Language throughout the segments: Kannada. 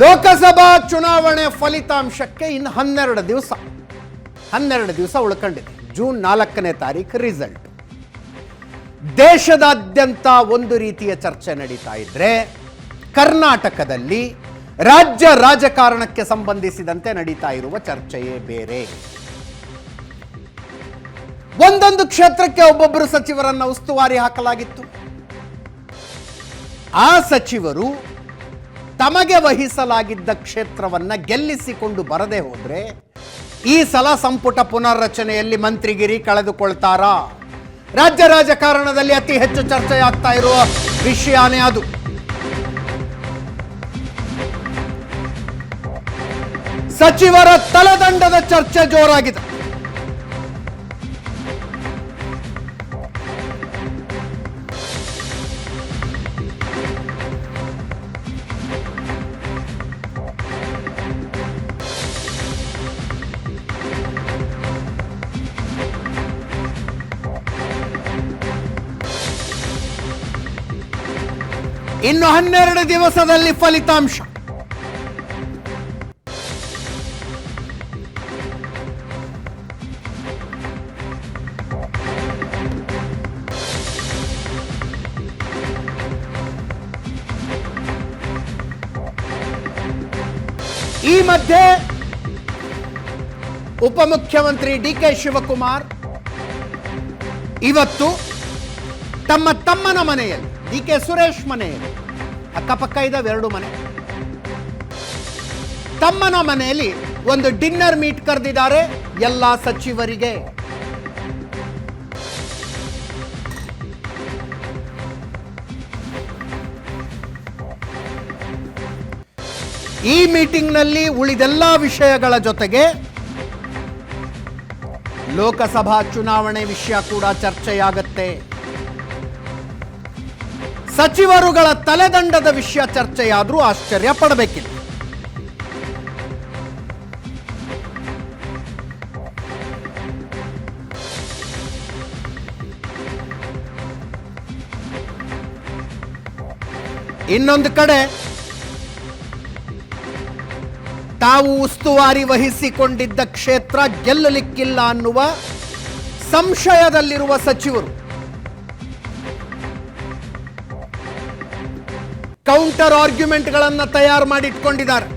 ಲೋಕಸಭಾ ಚುನಾವಣೆ ಫಲಿತಾಂಶಕ್ಕೆ ಇನ್ನು ಹನ್ನೆರಡು ದಿವಸ. ಹನ್ನೆರಡು ದಿವಸ ಉಳ್ಕೊಂಡಿದೆ. ಜೂನ್ ನಾಲ್ಕನೇ ತಾರೀಕು ರಿಸಲ್ಟ್ ದೇಶದಾದ್ಯಂತ ಒಂದು ರೀತಿಯ ಚರ್ಚೆ ನಡೀತಾ ಇದ್ರೆ ಕರ್ನಾಟಕದಲ್ಲಿ ರಾಜ್ಯ ರಾಜಕಾರಣಕ್ಕೆ ಸಂಬಂಧಿಸಿದಂತೆ ನಡೀತಾ ಇರುವ ಚರ್ಚೆಯೇ ಬೇರೆ. ಒಂದೊಂದು ಕ್ಷೇತ್ರಕ್ಕೆ ಒಬ್ಬೊಬ್ಬರು ಸಚಿವರನ್ನ ಉಸ್ತುವಾರಿ ಹಾಕಲಾಗಿತ್ತು. ಆ ಸಚಿವರು ತಮಗೆ ವಹಿಸಲಾಗಿದ್ದ ಕ್ಷೇತ್ರವನ್ನ ಗೆಲ್ಲಿಸಿಕೊಂಡು ಬರದೆ ಹೋದರೆ ಈ ಸಲ ಸಂಪುಟ ಪುನರ್ರಚನೆಯಲ್ಲಿ ಮಂತ್ರಿಗಿರಿ ಕಳೆದುಕೊಳ್ತಾರಾ? ರಾಜ್ಯ ರಾಜಕಾರಣದಲ್ಲಿ ಅತಿ ಹೆಚ್ಚು ಚರ್ಚೆಯಾಗ್ತಾ ಇರುವ ವಿಷಯನೇ ಅದು. ಸಚಿವರ ತಲೆದಂಡದ ಚರ್ಚೆ ಜೋರಾಗಿದೆ. ಹನ್ನೆರಡು ದಿವಸದಲ್ಲಿ ಫಲಿತಾಂಶ. ಈ ಮಧ್ಯೆ ಉಪಮುಖ್ಯಮಂತ್ರಿ ಡಿ ಕೆ ಶಿವಕುಮಾರ್ ಇವತ್ತು ತಮ್ಮ ತಮ್ಮನ ಮನೆಯಲ್ಲಿ, ಡಿ ಕೆ ಸುರೇಶ್ ಮನೆಯಲ್ಲಿ ಅಕ್ಕಪಕ್ಕ ಇದ್ದಾವೆ ಎರಡು ಮನೆ. ತಮ್ಮನ ಮನೆಯಲ್ಲಿ ಒಂದು ಡಿನ್ನರ್ ಮೀಟ್ ಕರೆದಿದ್ದಾರೆ ಎಲ್ಲ ಸಚಿವರಿಗೆ. ಈ ಮೀಟಿಂಗ್ನಲ್ಲಿ ಉಳಿದೆಲ್ಲ ವಿಷಯಗಳ ಜೊತೆಗೆ ಲೋಕಸಭಾ ಚುನಾವಣೆ ವಿಷಯ ಕೂಡ ಚರ್ಚೆಯಾಗತ್ತೆ. ಸಚಿವರುಗಳ ತಲೆದಂಡದ ವಿಷಯ ಚರ್ಚೆಯಾದರೂ ಆಶ್ಚರ್ಯ ಪಡಬೇಕಿಲ್ಲ. ಇನ್ನೊಂದು ಕಡೆ, ತಾವು ಉಸ್ತುವಾರಿ ವಹಿಸಿಕೊಂಡಿದ್ದ ಕ್ಷೇತ್ರ ಗೆಲ್ಲಲಿಕ್ಕಿಲ್ಲ ಅನ್ನುವ ಸಂಶಯದಲ್ಲಿರುವ ಸಚಿವರು ಕೌಂಟರ್ ಆರ್ಗ್ಯುಮೆಂಟ್ಗಳನ್ನು ತಯಾರು ಮಾಡಿ ಇಟ್ಕೊಂಡಿದ್ದಾರೆ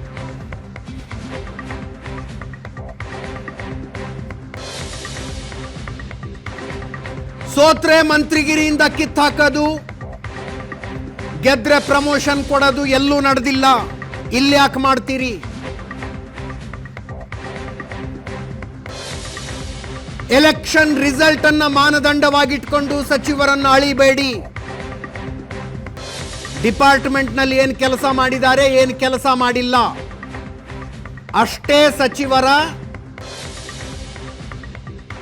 ಸೋತ್ರೆ ಮಂತ್ರಿಗಿರಿಯಿಂದ ಕಿತ್ತಾಕೋದು ಗೆದ್ರೆ ಪ್ರಮೋಷನ್ ಕೊಡೋದು ಎಲ್ಲೂ ನಡೆದಿಲ್ಲ. ಇಲ್ಲಿ ಯಾಕೆ ಮಾಡ್ತೀರಿ? ಎಲೆಕ್ಷನ್ ರಿಸಲ್ಟ್ ಅನ್ನ ಮಾನದಂಡವಾಗಿಟ್ಕೊಂಡು ಸಚಿವರನ್ನ ಅಳಿಬೇಡಿ. ಡಿಪಾರ್ಟ್ಮೆಂಟ್ನಲ್ಲಿ ಏನು ಕೆಲಸ ಮಾಡಿದ್ದಾರೆ, ಏನು ಕೆಲಸ ಮಾಡಿಲ್ಲ. ಅಷ್ಟೇ ಸಚಿವರ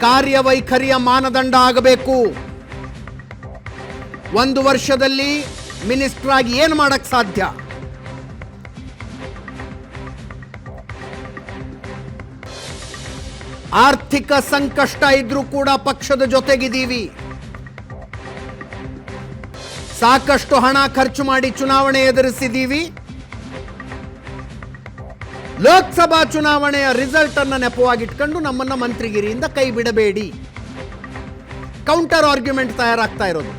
ಕಾರ್ಯವೈಖರಿಯ ಮಾನದಂಡ ಆಗಬೇಕು. ಒಂದು ವರ್ಷದಲ್ಲಿ ಮಿನಿಸ್ಟರ್ ಆಗಿ ಏನು ಮಾಡಕ್ಕೆ ಸಾಧ್ಯ? ಆರ್ಥಿಕ ಸಂಕಷ್ಟ ಇದ್ರೂ ಕೂಡ ಪಕ್ಷದ ಜೊತೆಗಿದ್ದೀವಿ. ಸಾಕಷ್ಟು ಹಣ ಖರ್ಚು ಮಾಡಿ ಚುನಾವಣೆ ಎದುರಿಸಿದ್ದೀವಿ ಲೋಕಸಭಾ ಚುನಾವಣೆಯ ರಿಸಲ್ಟ್ ಅನ್ನ ನೆಪವಾಗಿಟ್ಕೊಂಡು ನಮ್ಮನ್ನ ಮಂತ್ರಿಗಿರಿಯಿಂದ ಕೈ ಬಿಡಬೇಡಿ. ಕೌಂಟರ್ ಆರ್ಗ್ಯುಮೆಂಟ್ ತಯಾರಾಗ್ತಾ ಇರೋದು.